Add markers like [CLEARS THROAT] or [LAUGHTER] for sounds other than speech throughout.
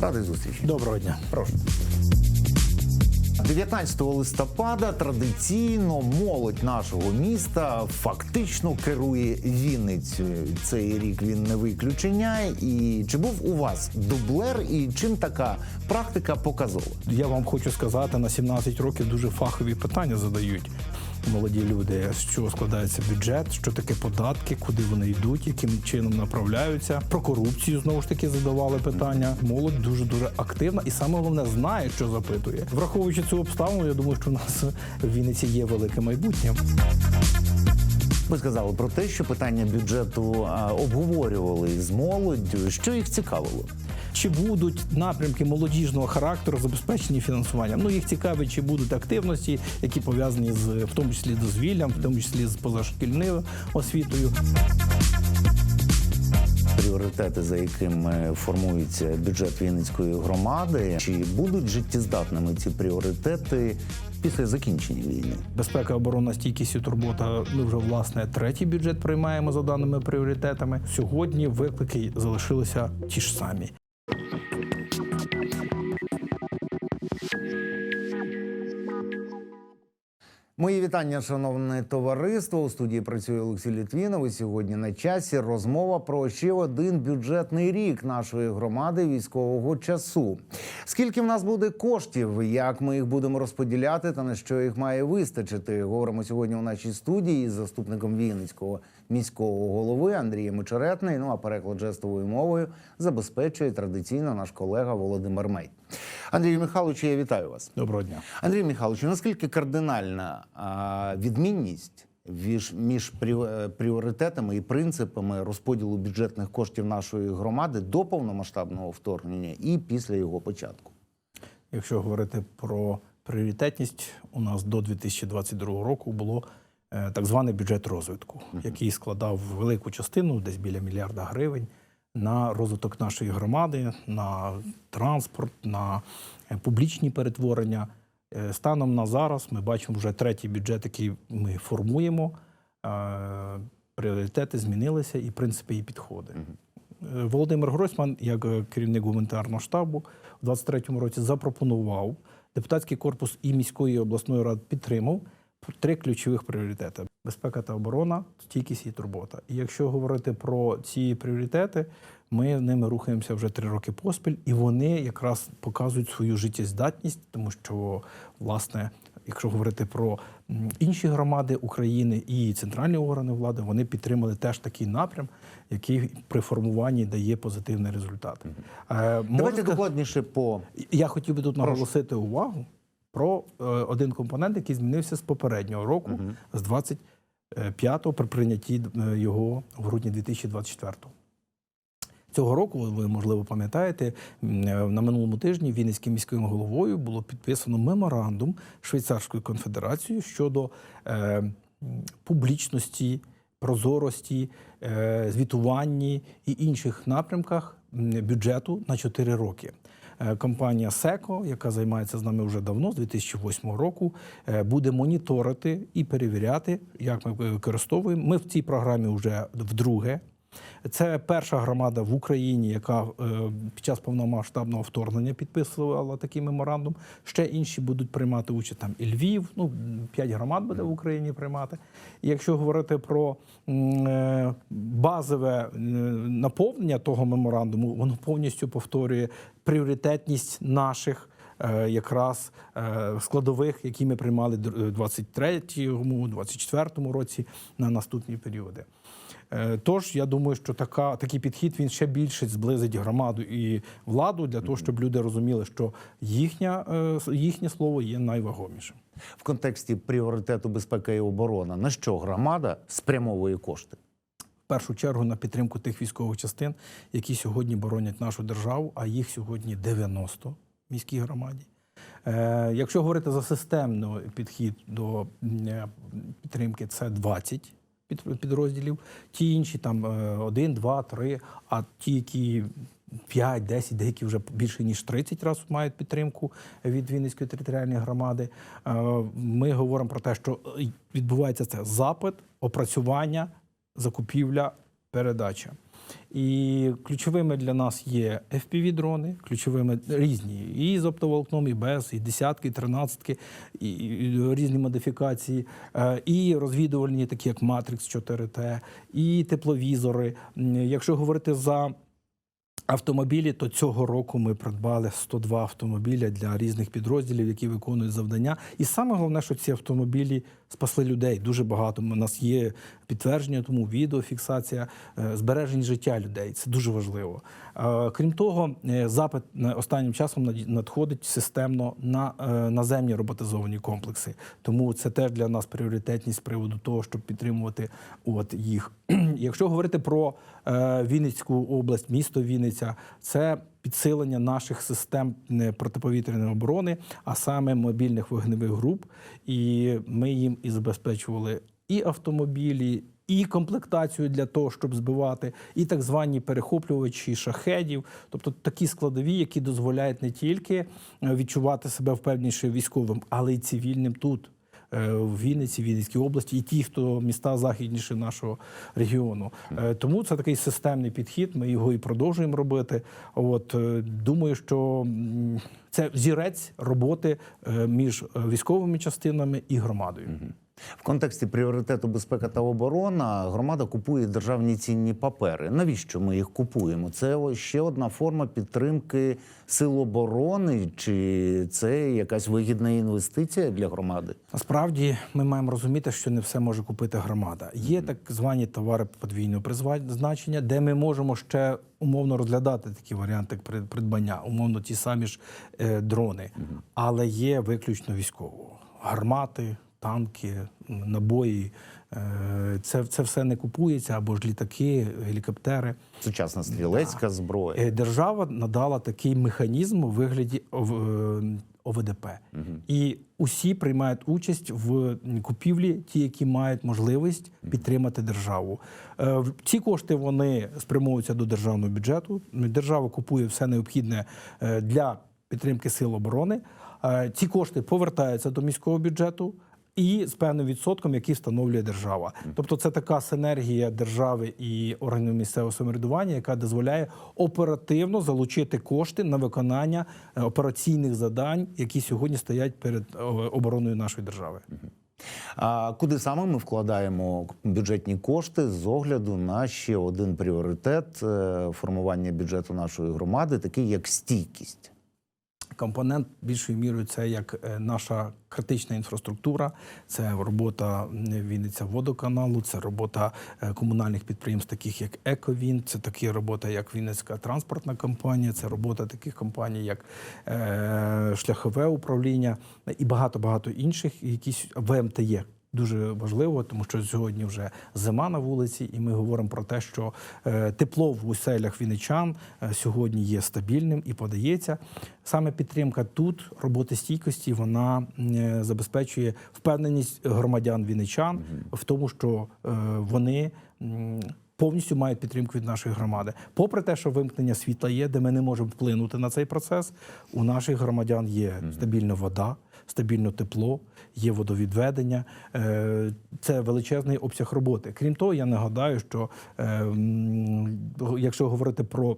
Радий зустрічі. Доброго дня. Прошу. 19 листопада традиційно молодь нашого міста фактично керує Вінницею. Цей рік він не виключення. І чи був у вас дублер, і чим така практика показова? Я вам хочу сказати, на 17 років дуже фахові питання задають молоді люди, з чого складається бюджет, що таке податки, куди вони йдуть, яким чином направляються. Про корупцію знову ж таки задавали питання. Молодь дуже дуже активна і саме головне знає, що запитує. Враховуючи цю обставину, я думаю, що в нас в Вінниці є велике майбутнє. Ви сказали про те, що питання бюджету обговорювали з молоддю. Що їх цікавило? Чи будуть напрямки молодіжного характеру забезпечені фінансуванням? Ну їх цікавить, чи будуть активності, які пов'язані з в тому числі дозвіллям, в тому числі з позашкільною освітою. Пріоритети, за якими формується бюджет Вінницької громади, чи будуть життєздатними ці пріоритети після закінчення війни? Безпека, оборона, стійкість і турбота. Ми вже власне третій бюджет приймаємо за даними пріоритетами. Сьогодні виклики залишилися ті ж самі. Мої вітання, шановне товариство. У студії працює Олексій Літвінов. І сьогодні на часі розмова про ще один бюджетний рік нашої громади військового часу. Скільки в нас буде коштів, як ми їх будемо розподіляти та на що їх має вистачити? Говоримо сьогодні у нашій студії з заступником Вінницького міського голови Андрієм Очеретний. Ну а переклад жестовою мовою забезпечує традиційно наш колега Володимир Мей. Андрію Михайловичу, я вітаю вас. Доброго дня. Андрій Михайлович, наскільки кардинальна а, відмінність між, між е, пріоритетами і принципами розподілу бюджетних коштів нашої громади до повномасштабного вторгнення і після його початку? Якщо говорити про пріоритетність, у нас до 2022 року було так званий бюджет розвитку, який складав велику частину, десь біля мільярда гривень, на розвиток нашої громади, на транспорт, на е, публічні перетворення. Е, Станом на зараз ми бачимо вже третій бюджет, який ми формуємо. Е, Пріоритети змінилися і принципи і підходи. Е, Володимир Гройсман, як е, керівник гуманітарного штабу, у 23-му році запропонував депутатський корпус і міської і обласної ради підтримав три ключових пріоритети: безпека та оборона, стійкість і турбота. І якщо говорити про ці пріоритети, ми ними рухаємося вже три роки поспіль, і вони якраз показують свою життєздатність, тому що власне. Якщо говорити про інші громади України і центральні органи влади, вони підтримали теж такий напрям, який при формуванні дає позитивний результат. Е, Давайте можете- докладніше по я хотів би тут наголосити увагу про е, один компонент, який змінився з попереднього року, з 25-го при прийнятті е, його в грудні 2024-го. Цього року, ви можливо пам'ятаєте, е, на минулому тижні Вінницьким міським головою було підписано меморандум Швейцарською конфедерацією щодо е, публічності, прозорості, е, звітуванні і інших напрямках бюджету на 4 роки. Е, Компанія СЕКО, яка займається з нами вже давно, з 2008 року, е, буде моніторити і перевіряти, як ми використовуємо. Ми в цій програмі вже вдруге. Це перша громада в Україні, яка е, під час повномасштабного вторгнення підписувала такий меморандум. Ще інші будуть приймати участь там і Львів. Ну п'ять громад буде в Україні приймати. І якщо говорити про е, базове е, наповнення того меморандуму, воно повністю повторює пріоритетність наших. Якраз складових, які ми приймали в 23-му, 24-му році на наступні періоди. Е, Тож я думаю, що така, такий підхід він ще більше зблизить громаду і владу для того, щоб люди розуміли, що їхня, е, їхнє слово є найвагомішим. в контексті пріоритету безпека і оборона. На що громада спрямовує кошти? В першу чергу на підтримку тих військових частин, які сьогодні боронять нашу державу, а їх сьогодні 90 в міській громаді. Е, якщо говорити за системний підхід до підтримки, це 20 під- підрозділів. Ті інші там 1, 2, 3, а ті, які 5, 10, деякі вже більше ніж 30 разів мають підтримку від Вінницької територіальної громади. Е, Ми говоримо про те, що е, відбувається це запит, опрацювання, закупівля, передача. І ключовими для нас є FPV-дрони, ключовими різні, і з оптоволокном, і без, і десятки, і тринадцятки, і, і різні модифікації, е, і розвідувальні, такі як Matrix 4T, і тепловізори. Якщо говорити за Автомобілі, то цього року ми придбали 102 автомобіля для різних підрозділів, які виконують завдання. І саме головне, що ці автомобілі спасли людей. Дуже багато. У нас є підтвердження, тому відеофіксація, е, збереження життя людей. Це дуже важливо. Е, Крім того, е, запит останнім часом над- надходить системно на наземні роботизовані комплекси. Тому це теж для нас пріоритетність з приводу того, щоб підтримувати от їх. [CLEARS THROAT] Якщо говорити про Вінницьку область, місто Вінниця, це підсилення наших систем протиповітряної оборони, а саме мобільних вогневих груп. І ми їм і забезпечували і автомобілі. І комплектацію для того, щоб збивати, і так звані перехоплювачі шахедів, тобто такі складові, які дозволяють не тільки е, відчувати себе впевніше військовим, але й цивільним тут, е, в Вінниці, Вінницькій області, і ті, хто міста західніше нашого регіону. Е, Тому це такий системний підхід. Ми його і продовжуємо робити. От думаю, що це зірець роботи між військовими частинами і громадою. В контексті пріоритету безпека та оборона громада купує державні цінні папери. Навіщо ми їх купуємо? Це ще одна форма підтримки сил оборони, чи це якась вигідна інвестиція для громади? Насправді ми маємо розуміти, що не все може купити громада. Є так звані товари подвійного призначення, де ми можемо ще умовно розглядати такі варіанти при- придбання, умовно ті самі ж е, дрони, але є виключно військово. Гармати, танки, набої. е, Це, це все не купується або ж літаки, гелікоптери. Сучасна стрілецька зброя. Е, Держава надала такий механізм у вигляді ОВ- е, ОВДП. І усі приймають участь в купівлі, ті, які мають можливість підтримати державу. Ці кошти вони спрямовуються до державного бюджету. Держава купує все необхідне для підтримки сил оборони. Ці кошти повертаються до міського бюджету. І з певним відсотком, який встановлює держава, тобто це така синергія держави і органів місцевого самоврядування, яка дозволяє оперативно залучити кошти на виконання е, операційних завдань, які сьогодні стоять перед е, обороною нашої держави. А куди саме ми вкладаємо бюджетні кошти з огляду на ще один пріоритет е, формування бюджету нашої громади, такий як стійкість? Компонент більшою мірою це як е, наша критична інфраструктура, це робота Вінниця водоканалу, це робота е, комунальних підприємств, таких як Ековін, це такі робота, як Вінницька транспортна компанія, це робота таких компаній, як е, шляхове управління і багато багато інших, якісь ВМТЄ. Дуже важливо, тому що сьогодні вже зима на вулиці, і ми говоримо про те, що е, тепло в оселях вінничан е, сьогодні є стабільним і подається. Саме підтримка тут роботи стійкості вона е, забезпечує впевненість громадян вінничан в тому, що вони. Повністю мають підтримку від нашої громади. Попри те, що вимкнення світла є, де ми не можемо вплинути на цей процес, у наших громадян є стабільна вода, стабільне тепло, є водовідведення. Е, Це величезний обсяг роботи. Крім того, я нагадаю, що е, якщо говорити про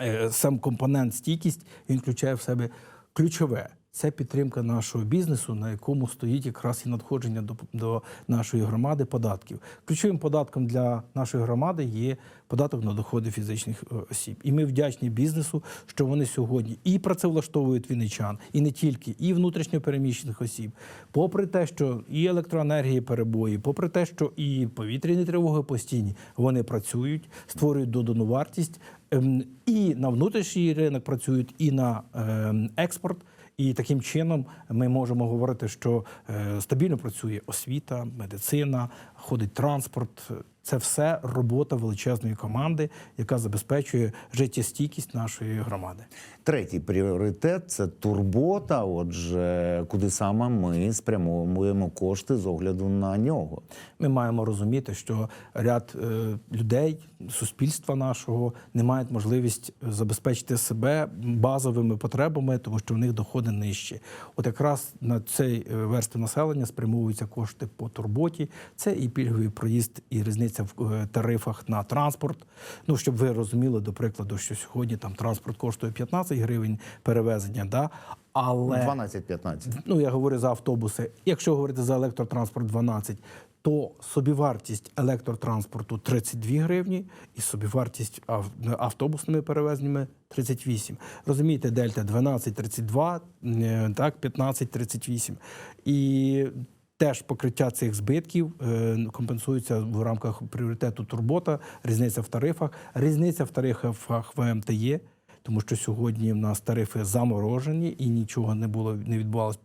е, сам компонент стійкість, він включає в себе ключове. Це підтримка нашого бізнесу, на якому стоїть якраз і надходження до, до нашої громади податків. Ключовим податком для нашої громади є податок на доходи фізичних е, осіб. І ми вдячні бізнесу, що вони сьогодні і працевлаштовують вінничан, і не тільки, і внутрішньопереміщених осіб. Попри те, що і електроенергії перебої, попри те, що і повітряні тривоги постійні, вони працюють, створюють додану вартість ем, і на внутрішній ринок працюють, і на ем, експорт. І таким чином ми можемо говорити, що е, стабільно працює освіта, медицина, ходить транспорт. Це все робота величезної команди, яка забезпечує життєстійкість нашої громади. Третій пріоритет це турбота. Отже, куди саме ми спрямовуємо кошти з огляду на нього. Ми маємо розуміти, що ряд е, людей, суспільства нашого не мають можливість забезпечити себе базовими потребами, тому що в них доходи нижчі. От якраз на цей е, верстви населення спрямовуються кошти по турботі. Це і пільговий проїзд, і різниця різниця в е, тарифах на транспорт. Ну щоб ви розуміли, до прикладу, що сьогодні там транспорт коштує 15 гривень перевезення, да але 12-15. ну я говорю за автобуси. Якщо говорити за електротранспорт 12, то собівартість електротранспорту 32 гривні і собівартість автобусними перевезеннями 38. Розумієте, дельта 12, 32, е, так, 15, 38. І Теж покриття цих збитків е, компенсується в рамках пріоритету турбота, різниця в тарифах, різниця в тарифах в МТЄ, тому що сьогодні в нас тарифи заморожені і нічого не було не відбувалось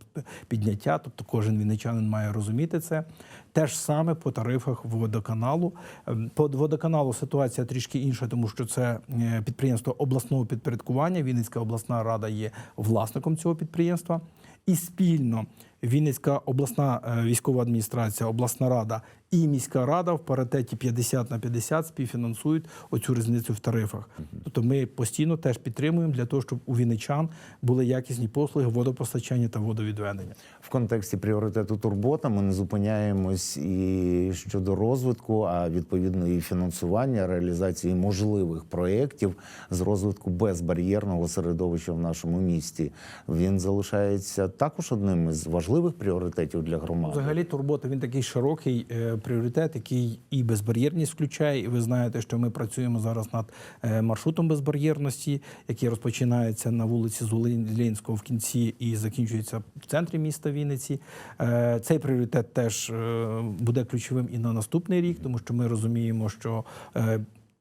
підняття. Тобто кожен вінничанин має розуміти це. Те ж саме по тарифах водоканалу. Ем, По водоканалу ситуація трішки інша, тому що це е, підприємство обласного підпорядкування. Вінницька обласна рада є власником цього підприємства. І спільно Вінницька обласна е, військова адміністрація, обласна рада і міська рада в паритеті 50 на 50 співфінансують оцю різницю в тарифах. Тобто ми постійно теж підтримуємо для того, щоб у вінничан були якісні послуги водопостачання та водовідведення. В контексті пріоритету турбота ми не зупиняємось і щодо розвитку, а відповідно і фінансування, реалізації можливих проєктів з розвитку безбар'єрного середовища в нашому місті. Він залишається також одним із важливих пріоритетів для громади. Взагалі, турбота він такий широкий е, пріоритет, який і безбар'єрність включає. І ви знаєте, що ми працюємо зараз над е, маршрутом безбар'єрності, який розпочинається на вулиці Зулинського в кінці і закінчується в центрі міста Вінниці. Е, Цей пріоритет теж е, буде ключовим і на наступний рік, тому що ми розуміємо, що е,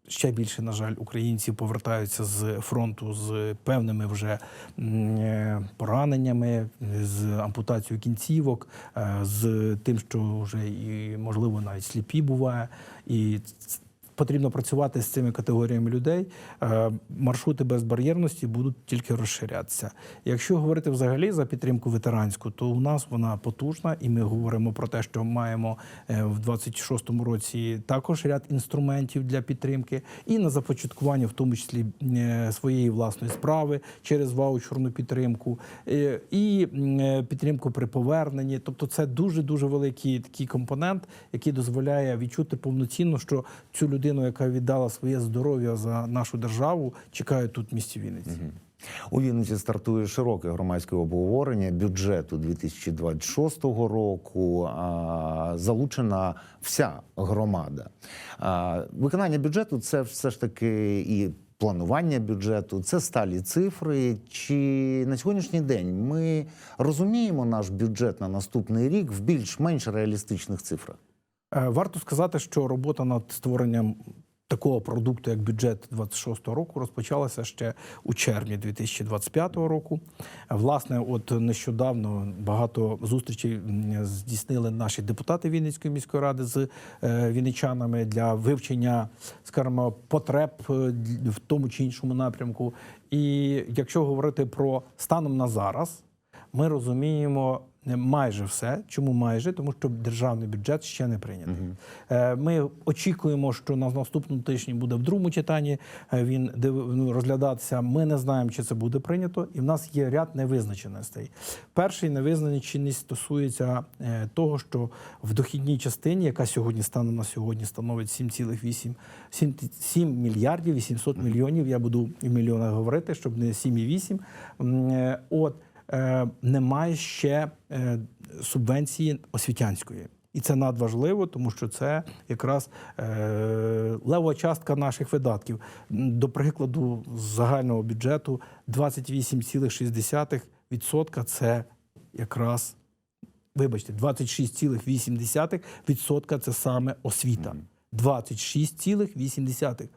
Ще більше, на жаль, українців повертаються з фронту з певними вже е, пораненнями, з ампутацією кінцівок, е, з тим, що вже і можливо навіть сліпі буває. І потрібно працювати з цими категоріями людей. Е, Маршрути безбар'єрності будуть тільки розширятися. Якщо говорити взагалі за підтримку ветеранську, то у нас вона потужна, і ми говоримо про те, що маємо е, в 26-му році також ряд інструментів для підтримки, і на започаткування, в тому числі е, своєї власної справи через ваучерну підтримку, і підтримку при поверненні. Тобто, це дуже дуже великий такий компонент, який дозволяє відчути повноцінно, що цю людину, яка віддала своє здоров'я за нашу державу, чекає тут в місті Вінниці. У Вінниці стартує широке громадське обговорення бюджету 2026 року. Залучена вся громада. Виконання бюджету це все ж таки і. Планування бюджету це сталі цифри. Чи на сьогоднішній день ми розуміємо наш бюджет на наступний рік в більш-менш реалістичних цифрах? Е, Варто сказати, що робота над створенням такого продукту, як бюджет 26-го року, розпочалася ще у червні 2025 року. Власне, от нещодавно багато зустрічей здійснили наші депутати Вінницької міської ради з е, вінничанами для вивчення, скажімо, потреб е, в тому чи іншому напрямку. І якщо говорити про станом на зараз, ми розуміємо майже все. Чому майже? Тому що державний бюджет ще не прийнятий. Е, Ми очікуємо, що на наступному тижні буде в другому читанні е, він ну, розглядатися. Ми не знаємо, чи це буде прийнято, і в нас є ряд невизначеностей. Перший невизначеність стосується е, того, що в дохідній частині, яка сьогодні стане на сьогодні, становить 7,8 7, 7 мільярдів 800 мільйонів. Я буду в мільйонах говорити, щоб не 7,8. М, е, От немає ще е, субвенції освітянської. І це надважливо, тому що це якраз е, лева частка наших видатків. До прикладу, з загального бюджету 28,6% це якраз, вибачте, 26,8% це саме освіта. 26,8%.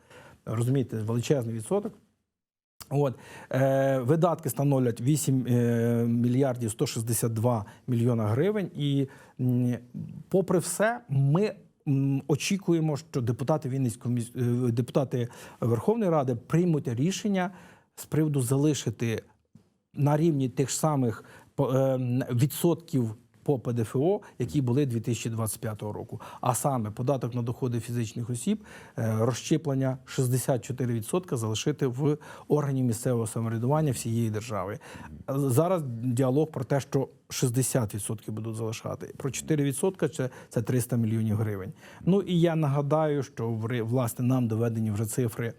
Розумієте, величезний відсоток. От е, видатки становлять 8 е, мільярдів 162 мільйона гривень. І м, попри все, ми м, очікуємо, що депутати Вінницької міс- е, депутати Верховної Ради приймуть рішення з приводу залишити на рівні тих самих е, відсотків по ПДФО, які були 2025 року. А саме податок на доходи фізичних осіб, е, розщеплення 64% залишити в органі місцевого самоврядування всієї держави. Зараз діалог про те, що 60% будуть залишати. Про 4% це, це 300 мільйонів гривень. Ну і я нагадаю, що власне нам доведені вже цифри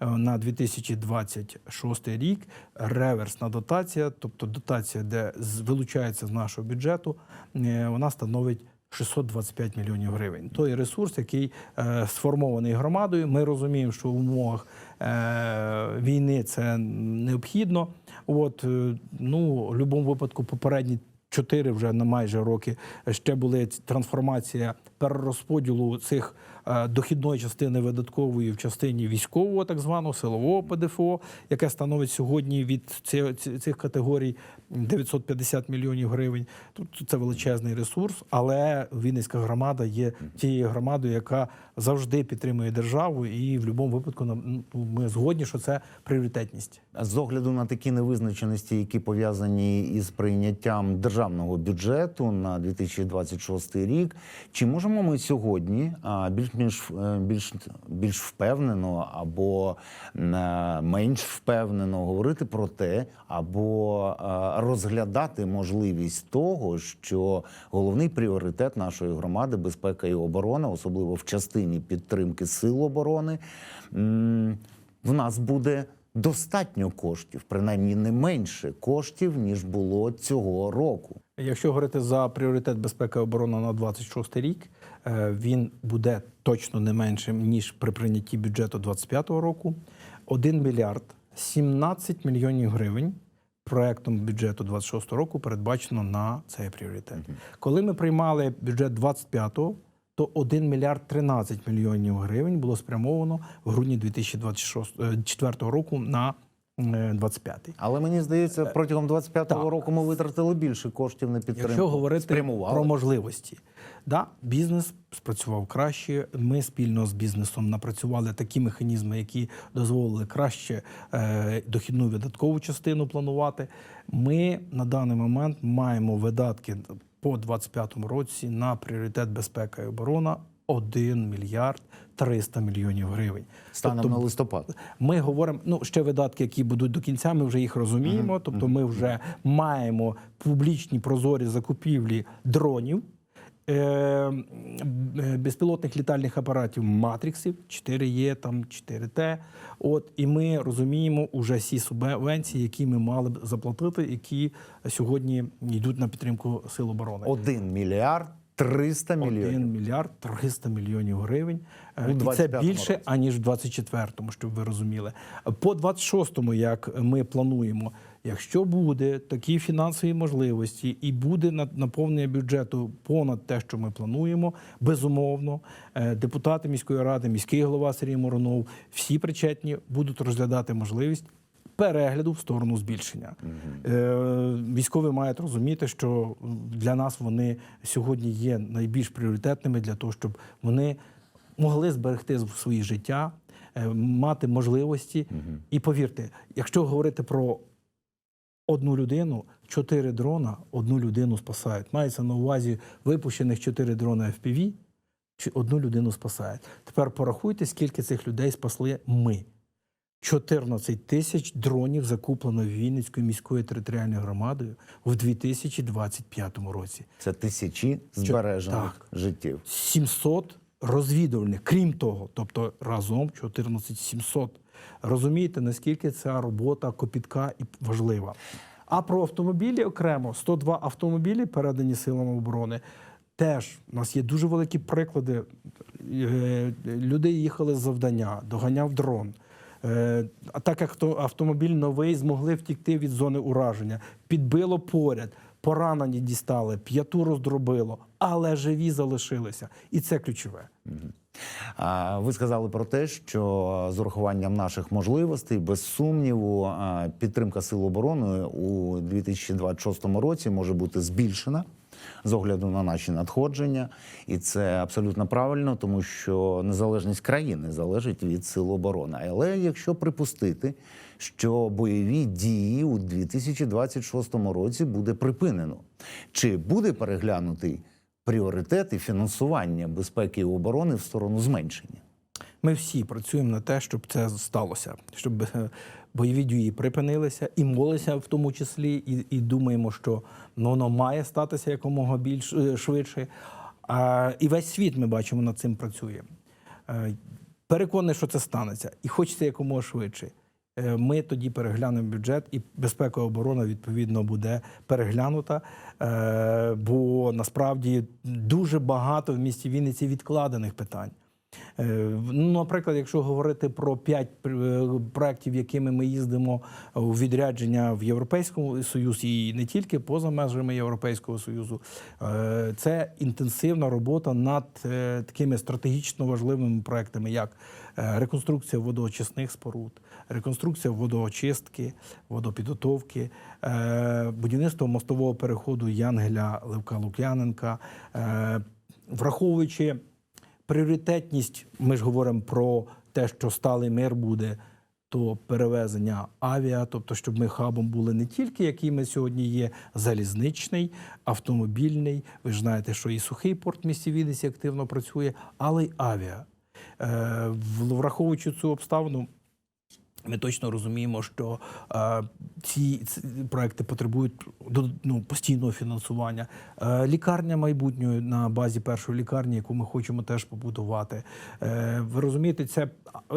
на 2026 рік. Реверсна дотація, тобто дотація, де вилучається з нашого бюджету, е, вона становить. 625 мільйонів гривень. Той ресурс, який е, сформований громадою. Ми розуміємо, що в умовах е, війни це необхідно. От е, ну, в будь-якому випадку попередні чотири вже на майже роки ще були трансформація перерозподілу цих е, дохідної частини видаткової в частині військового, так званого силового ПДФО, яке становить сьогодні від цих категорій 950 мільйонів гривень. Тут це величезний ресурс, але Вінницька громада є тією громадою, яка завжди підтримує державу, і в будь-якому випадку ми згодні, що це пріоритетність. З огляду на такі невизначеності, які пов'язані із прийняттям державного бюджету на 2026 рік, чи можемо ми сьогодні а, більш-менш е, більш, більш впевнено або е, менш впевнено говорити про те, або е, розглядати можливість того, що головний пріоритет нашої громади безпека і оборона, особливо в частині підтримки сил оборони, в нас буде достатньо коштів, принаймні не менше коштів, ніж було цього року. Якщо говорити за пріоритет безпеки і оборони на 26 рік, він буде точно не меншим ніж при прийнятті бюджету 25 року. 1 мільярд 17 мільйонів гривень проектом бюджету 26 року передбачено на цей пріоритет. Коли ми приймали бюджет 25-го, то 1 мільярд 13 мільйонів гривень було спрямовано в грудні 2024 року на е, 25 Але мені здається, протягом 25-го так. року ми витратили більше коштів на підтримку. Якщо говорити Спрямували. про можливості, да, бізнес спрацював краще. Ми спільно з бізнесом напрацювали такі механізми, які дозволили краще е, дохідну видаткову частину планувати. Ми на даний момент маємо видатки по 25 році на пріоритет безпека і оборона 1 мільярд 300 мільйонів гривень. станом Тобто на листопад. ми говоримо, ну ще видатки, які будуть до кінця, ми вже їх розуміємо. Тобто, ми вже маємо публічні прозорі закупівлі дронів. Е, е, Безпілотних літальних апаратів матриксів 4 є, там 4Т. От і ми розуміємо уже всі субвенції, які ми мали б заплатити, які сьогодні йдуть на підтримку сил оборони. 1 мільярд 300 мільйонів. 1 мільярд 300 мільйонів гривень. Е, І це більше, році. аніж в 24-му, щоб ви розуміли. По 26-му, як ми плануємо, якщо буде такі фінансові можливості і буде на- наповнення бюджету понад те, що ми плануємо, безумовно, е, депутати міської ради, міський голова Сергій Моронов, всі причетні будуть розглядати можливість. Перегляду в сторону збільшення Е, військові мають розуміти, що для нас вони сьогодні є найбільш пріоритетними для того, щоб вони могли зберегти своє життя, е, мати можливості. І повірте, якщо говорити про одну людину, чотири дрона одну людину спасають. Мається на увазі випущених чотири дрона FPV, чи одну людину спасають. Тепер порахуйте, скільки цих людей спасли ми. 14 тисяч дронів закуплено Вінницькою міською територіальною громадою в 2025 році. Це тисячі збережених так. життів. 700 розвідувальних, крім того, тобто разом 14 700. Розумієте, наскільки ця робота копітка і важлива. А про автомобілі окремо 102 автомобілі передані силам оборони. Теж у нас є дуже великі приклади. Е, Люди їхали з завдання, доганяв дрон. Е, А так як автомобіль новий, змогли втікти від зони ураження, підбило поряд, поранені дістали, п'яту роздробило, але живі залишилися. І це ключове. Ви сказали про те, що з урахуванням наших можливостей, без сумніву, підтримка сил оборони у 2026 році може бути збільшена. З огляду на наші надходження, і це абсолютно правильно, тому що незалежність країни залежить від сил оборони. Але якщо припустити, що бойові дії у 2026 році буде припинено, чи буде переглянутий пріоритет і фінансування безпеки і оборони в сторону зменшення? Ми всі працюємо на те, щоб це сталося, щоб е, бойові дії припинилися і молися в тому числі, і, і думаємо, що воно має статися якомога більш е, швидше. А, і весь світ ми бачимо над цим працює. Е, Переконаний, що це станеться, і хочеться якомога швидше. Е, Ми тоді переглянемо бюджет, і безпека і оборона відповідно буде переглянута. Бо насправді дуже багато в місті Вінниці відкладених питань. Е, Ну, наприклад, якщо говорити про п'ять е, проєктів, якими ми їздимо у відрядження в Європейському Союзі і не тільки поза межами Європейського Союзу, е, це інтенсивна робота над такими стратегічно важливими проектами, як реконструкція водоочисних споруд, реконструкція водоочистки, водопідготовки, будівництво мостового переходу Янгеля Левка Лук'яненка, враховуючи пріоритетність, ми ж говоримо про те, що сталий мир буде, то перевезення авіа, тобто, щоб ми хабом були не тільки, який ми сьогодні є, залізничний, автомобільний. Ви ж знаєте, що і сухий порт в місті Вінниці активно працює, але й авіа. Е, враховуючи цю обставину, ми точно розуміємо, що е, ці, ці проекти потребують до- ну, постійного фінансування. Е, лікарня майбутньої на базі першої лікарні, яку ми хочемо теж побудувати. Е, ви розумієте, це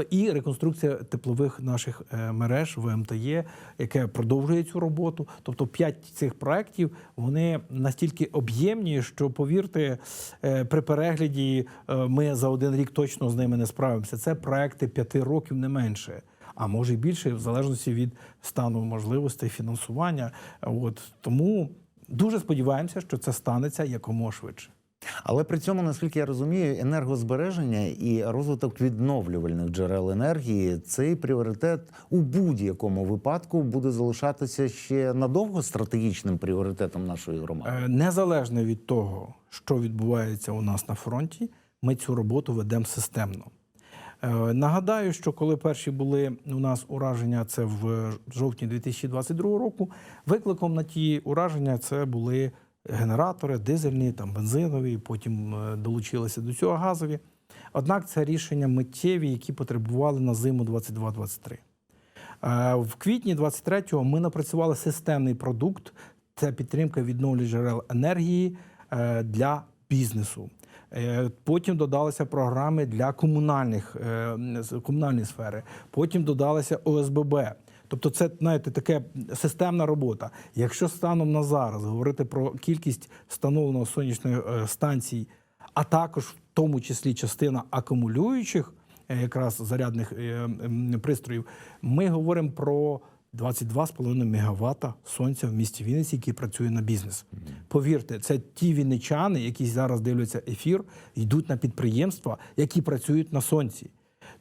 і реконструкція теплових наших е, мереж в МТЄ, яке продовжує цю роботу. Тобто п'ять цих проєктів вони настільки об'ємні, що повірте, е, при перегляді е, ми за один рік точно з ними не справимося. Це проекти п'яти років не менше а може й більше, в залежності від стану можливостей фінансування. От тому дуже сподіваємося, що це станеться якомога швидше. Але при цьому, наскільки я розумію, енергозбереження і розвиток відновлювальних джерел енергії цей пріоритет у будь-якому випадку буде залишатися ще надовго стратегічним пріоритетом нашої громади. Е, Незалежно від того, що відбувається у нас на фронті, ми цю роботу ведемо системно. Е, Нагадаю, що коли перші були у нас ураження, це в жовтні 2022 року. Викликом на ті ураження це були генератори, дизельні, там бензинові, потім е, долучилися до цього газові. Однак це рішення миттєві, які потребували на зиму 22-23. Е, В квітні 23-го ми напрацювали системний продукт. Це підтримка відновлювальних джерел енергії е, для бізнесу. Е, Потім додалися програми для комунальних е, комунальної сфери. Потім додалися ОСББ. Тобто, це знаєте, таке системна робота. Якщо станом на зараз говорити про кількість встановленого сонячної е, станцій, а також в тому числі частина акумулюючих якраз зарядних пристроїв, ми говоримо про 22,5 МВт сонця в місті Вінниці, який працює на бізнес. Повірте, це ті вінничани, які зараз дивляться ефір, йдуть на підприємства, які працюють на сонці.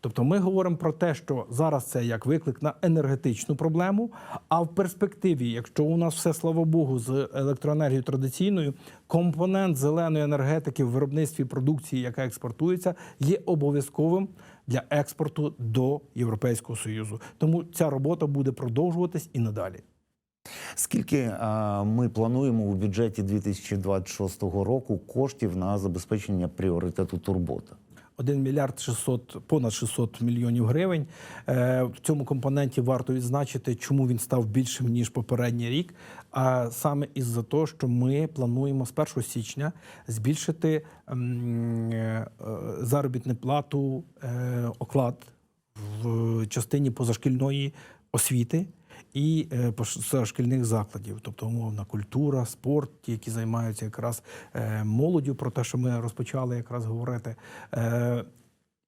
Тобто ми говоримо про те, що зараз це як виклик на енергетичну проблему. А в перспективі, якщо у нас все слава Богу, з електроенергією традиційною, компонент зеленої енергетики в виробництві продукції, яка експортується, є обов'язковим для експорту до Європейського союзу. Тому ця робота буде продовжуватись і надалі. Скільки а, ми плануємо у бюджеті 2026 року коштів на забезпечення пріоритету турбота? 1 мільярд 600, понад 600 мільйонів гривень. Е, В цьому компоненті варто відзначити, чому він став більшим ніж попередній рік. А саме із-за того, що ми плануємо з 1 січня збільшити м, е, е, заробітну плату е, оклад в частині позашкільної освіти. І шкільних закладів, тобто умовна культура, спорт, ті, які займаються якраз е, молоддю, про те, що ми розпочали якраз говорити.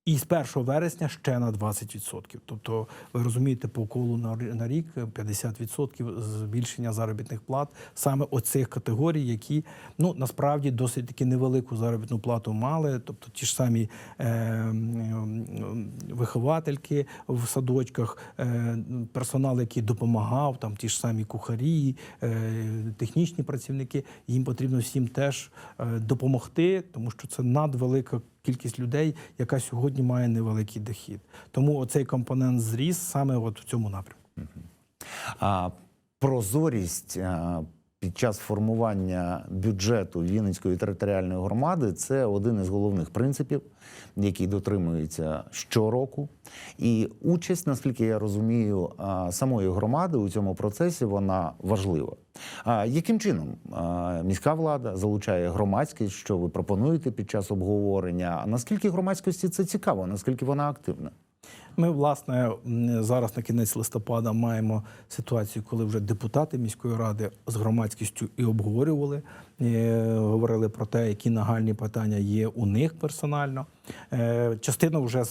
Е, І з 1 вересня ще на 20%. Тобто, ви розумієте, по колу на рік 50% збільшення заробітних плат саме оцих категорій, які ну насправді досить таки невелику заробітну плату мали. Тобто ті ж самі е, м, виховательки в садочках, е, персонал, який допомагав, там ті ж самі кухарі, е, технічні працівники. Їм потрібно всім теж е, допомогти, тому що це надвелика кількість людей, яка сьогодні має невеликий дохід. Тому оцей компонент зріс саме от в цьому напрямку. А прозорість під час формування бюджету Вінницької територіальної громади це один із головних принципів, який дотримується щороку. І участь, наскільки я розумію, самої громади у цьому процесі вона важлива. Яким чином міська влада залучає громадськість, що ви пропонуєте під час обговорення? Наскільки громадськості це цікаво? Наскільки вона активна? Ми, власне, зараз на кінець листопада маємо ситуацію, коли вже депутати міської ради з громадськістю і обговорювали, е, говорили про те, які нагальні питання є у них персонально. Е, Частина вже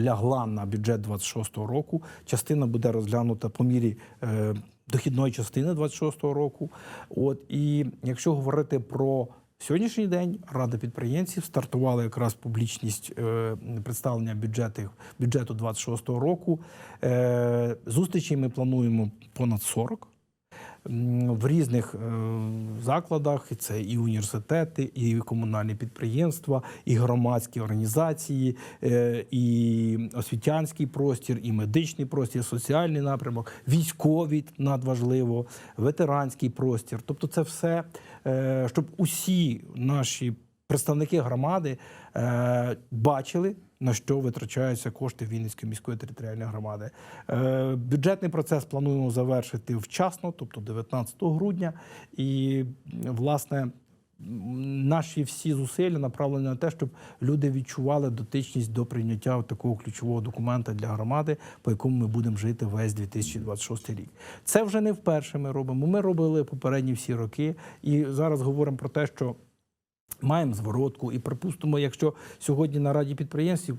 лягла на бюджет 26-го року, частина буде розглянута по мірі. е, Дохідної частини 26-го року. От і якщо говорити про Сьогоднішній день Рада підприємців стартувала якраз публічність е, представлення бюджети бюджету 26-го року. Е, зустрічей ми плануємо понад 40 м, в різних е, закладах. Це і університети, і комунальні підприємства, і громадські організації, е, і освітянський простір, і медичний простір, соціальний напрямок, військовий надважливо, ветеранський простір. Тобто, це все, е, щоб усі наші представники громади бачили. На що витрачаються кошти Вінницької міської територіальної громади? Е, бюджетний процес плануємо завершити вчасно, тобто 19 грудня. І власне наші всі зусилля направлені на те, щоб люди відчували дотичність до прийняття такого ключового документа для громади, по якому ми будемо жити весь 2026 рік. Це вже не вперше ми робимо. Ми робили попередні всі роки, і зараз говоримо про те, що. Маємо зворотку, і припустимо, якщо сьогодні на раді підприємців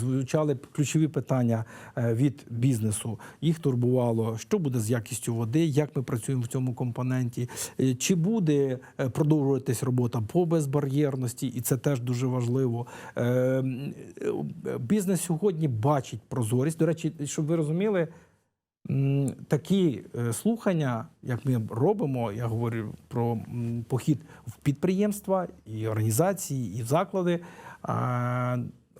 звучали ключові питання е, від бізнесу, їх турбувало, що буде з якістю води, як ми працюємо в цьому компоненті, е, чи буде е, продовжуватись робота по безбар'єрності, і це теж дуже важливо. Е, м, е, Бізнес сьогодні бачить прозорість. До речі, щоб ви розуміли. Такі е, слухання, як ми робимо, я говорю про похід в підприємства і організації, і в заклади.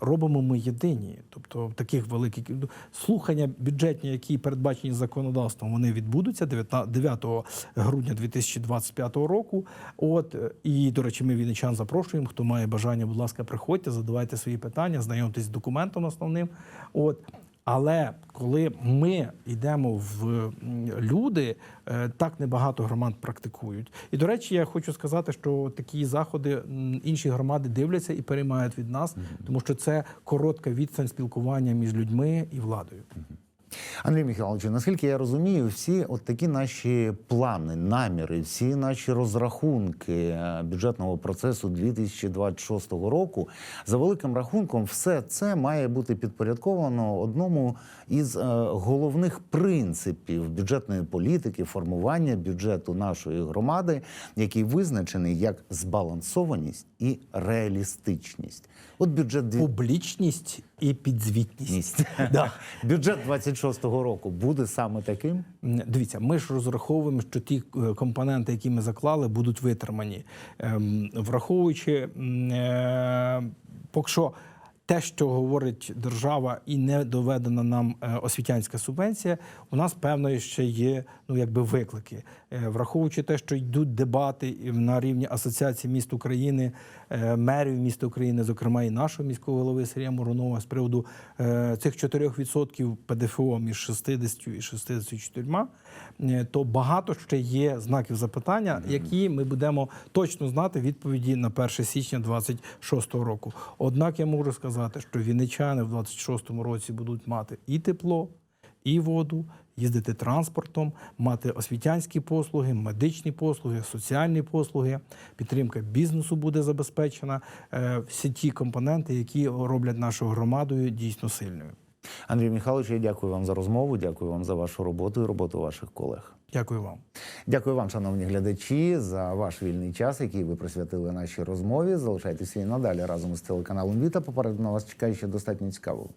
Робимо ми єдині, тобто таких великих ну, слухання бюджетні, які передбачені законодавством, вони відбудуться 9 грудня 2025 року. От і до речі, ми вінничан запрошуємо. Хто має бажання, будь ласка, приходьте, задавайте свої питання, знайомтесь з документом основним. От але коли ми йдемо в люди, е, так небагато громад практикують. І до речі, я хочу сказати, що такі заходи інші громади дивляться і переймають від нас, тому що це коротка відстань спілкування між людьми і владою. Андрій Михайлович, наскільки я розумію, всі от такі наші плани, наміри, всі наші розрахунки е, бюджетного процесу 2026 року, за великим рахунком, все це має бути підпорядковано одному із е, головних принципів бюджетної політики, формування бюджету нашої громади, який визначений як збалансованість і реалістичність. От бюджет Публічність і підзвітність. [LAUGHS] Да. [LAUGHS] Бюджет 26-го року буде саме таким. Дивіться, ми ж розраховуємо, що ті е, компоненти, які ми заклали, будуть витримані, Ем, враховуючи е, поки що. Те, що говорить держава, і не доведена нам е, освітянська субвенція, у нас певно ще є ну якби виклики, враховуючи те, що йдуть дебати на рівні асоціації міст України, е, мерів міста України, зокрема і нашого міського голови Сергія Муронова, з приводу е, цих 4% ПДФО між 60 і 64, е, то багато ще є знаків запитання, які ми будемо точно знати відповіді на 1 січня 26 року. Однак я можу сказати, що вінничани в 26 році будуть мати і тепло. і воду, їздити транспортом, мати освітянські послуги, медичні послуги, соціальні послуги, підтримка бізнесу буде забезпечена. Е, Всі ті компоненти, які роблять нашу громадою дійсно сильною. Андрій Михайлович, я дякую вам за розмову. Дякую вам за вашу роботу і роботу ваших колег. Дякую вам. Дякую вам, шановні глядачі, за ваш вільний час, який ви присвятили нашій розмові. Залишайтеся і надалі разом із телеканалом Віта. Попереду на вас чекає ще достатньо цікавого.